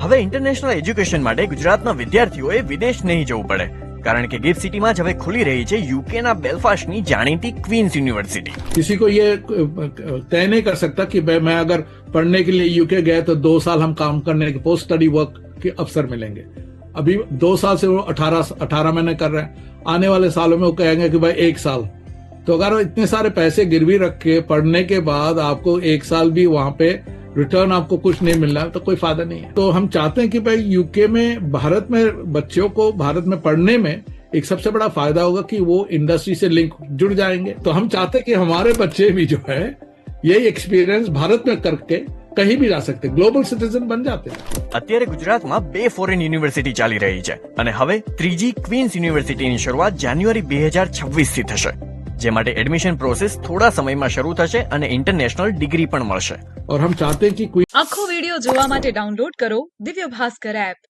હવે international education માટે ગુજરાતના વિદ્યાર્થીઓએ વિદેશ નહીં જવું પડે કારણ કે ગિફ્ટ સિટીમાં જ હવે ખુલી રહી છે યુકેના બેલફાસ્ટની જાણીતી ક્વીન્સ યુનિવર્સિટી किसी को ये तय नहीं कर सकता कि भाई मैं अगर पढ़ने के लिए यूके गए तो दो साल हम काम करने के पोस्ट स्टडी वर्क के अवसर मिलेंगे अभी दो साल से वो अठारह अठारह महीने कर रहे हैं आने वाले सालों में वो कहेंगे कि भाई एक साल तो अगर इतने सारे पैसे गिरवी रख के पढ़ने के बाद आपको एक साल भी वहां पे रिटर्न आपको कुछ नहीं मिल रहा है तो कोई फायदा नहीं है तो हम चाहते हैं कि भाई यूके में भारत में बच्चों को भारत में पढ़ने में एक सबसे बड़ा फायदा होगा कि वो इंडस्ट्री से लिंक जुड़ जाएंगे तो हम चाहते हैं कि हमारे बच्चे भी जो है यही एक्सपीरियंस भारत में करके कहीं भी जा सकते ग्लोबल सिटीजन बन जाते हैं અત્યારે ગુજરાતમાં બે ફોરેન યુનિવર્સિટી ચાલી રહી છે અને હવે ત્રીજી ક્વીન્સ યુનિવર્સિટીની શરૂઆત જાન્યુઆરી બે હજાર છવ્વીસ થી થશે જે માટે એડમિશન પ્રોસેસ થોડા સમયમાં શરૂ થશે અને ઇન્ટરનેશનલ ડિગ્રી પણ મળશે. ઓર આખો વીડિયો જોવા માટે ડાઉનલોડ કરો દિવ્ય ભાસ્કર એપ